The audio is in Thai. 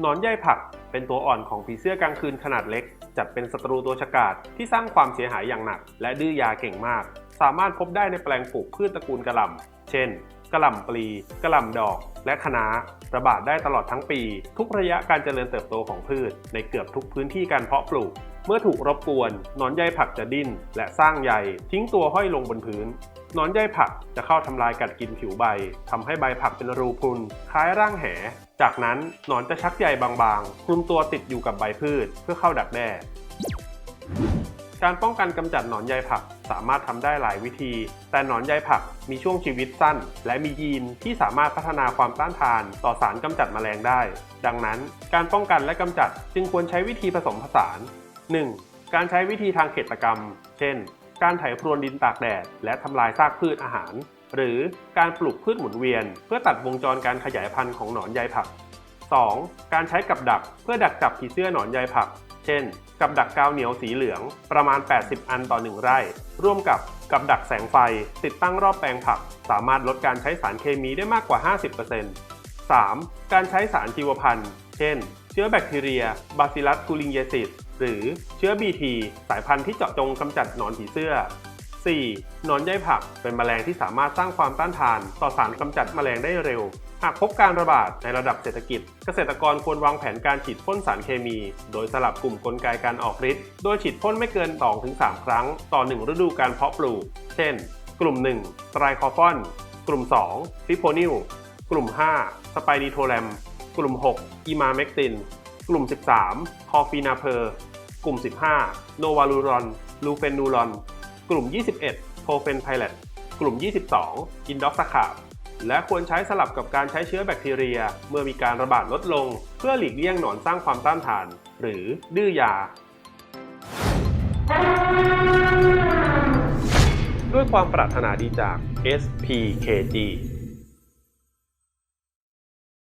หนอนใยผักเป็นตัวอ่อนของผีเสื้อกลางคืนขนาดเล็ก จัดเป็นศัตรูตัวฉกาจที่สร้างความเสียหายอย่างหนัก และดื้อยาเก่งมาก สามารถพบได้ในแปลงปลูกพืชตระกูลกระหล่ำเช่นกระหล่ำปลีกระหล่ำดอก และคะน้าระบาดได้ตลอดทั้งปี ทุกระยะการเจริญเติบโตของพืช ในเกือบทุกพื้นที่การเพาะปลูก เมื่อถูกรบกวน หนอนใยผักจะดิ้น และสร้างใยทิ้งตัวห้อยลงบนพื้น นอนใยผักจะเข้าทำลายกัดกินผิวใบทำให้ใบผักเป็นรูพุนคล้ายร่างแห จากนั้นหนอนจะชักใยบางๆ คลุมตัวติดอยู่กับใบพืชเพื่อเข้าดักแด้การป้องกันกำจัดหนอนใยผักสามารถทำได้หลายวิธี แต่หนอนใยผักมีช่วงชีวิตสั้น และมียีนที่สามารถพัฒนาความต้านทาน ต่อสารกำจัดแมลงได้ ดังนั้น การป้องกันและกำจัดจึงควรใช้วิธีผสมผสาน 1. การใช้วิธีทางเขตกรรม เช่น การไถพรวนดินตากแดด และทำลายซากพืชอาหาร หรือการปลูกพืชหมุนเวียน เพื่อตัดวงจรการขยายพันธุ์ของหนอนใยผัก 2. การใช้กับดักเพื่อดักจับผีเสื้อหนอนใยผัก เช่น กับดักกาวเหนียวสีเหลืองประมาณ 80 อันต่อ 1 ไร่ ร่วมกับกับดักแสงไฟ ติดตั้งรอบแปลงผัก สามารถลดการใช้สารเคมีได้มากกว่า 50% 3. การใช้สารชีวพันธุ์ เช่น เชื้อแบคทีเรียบาซิลัสทูลิงเยซิสหรือเชื้อ BT สายพันธุ์ที่เจาะจงกำจัดหนอนผีเสื้อ 4. หนอนใยผักเป็นแมลงที่สามารถสร้างความต้านทาน ต่อสารกำจัดแมลงได้เร็ว หากพบการระบาดในระดับเศรษฐกิจ เกษตรกรควรวางแผนการฉีดพ่นสารเคมี โดยสลับกลุ่มกลไกการออกฤทธิ์โดยฉีดพ่นไม่เกิน 2-3 ครั้ง ต่อ 1 ฤดูการเพาะปลูก เช่น กลุ่ม 1 ไตรคอฟอน กลุ่ม2ฟิโพนิล กลุ่ม 5 สไปนิโทแรม กลุ่ม 6 อีมาเมกติน กลุ่ม 13 คอฟีนาเพอร์ กลุ่ม 15 โนวาลูรอน ลูเฟนูรอน กลุ่ม 21โพเฟนไพเลตกลุ่ม 22 อินด็อกซาคาบ และควรใช้สลับกับการใช้เชื้อแบคทีเรีย เมื่อมีการระบาดลดลง เพื่อหลีกเลี่ยงหนอนสร้างความต้านทาน หรือดื้อยา ด้วยความปรารถนาดีจาก SPKG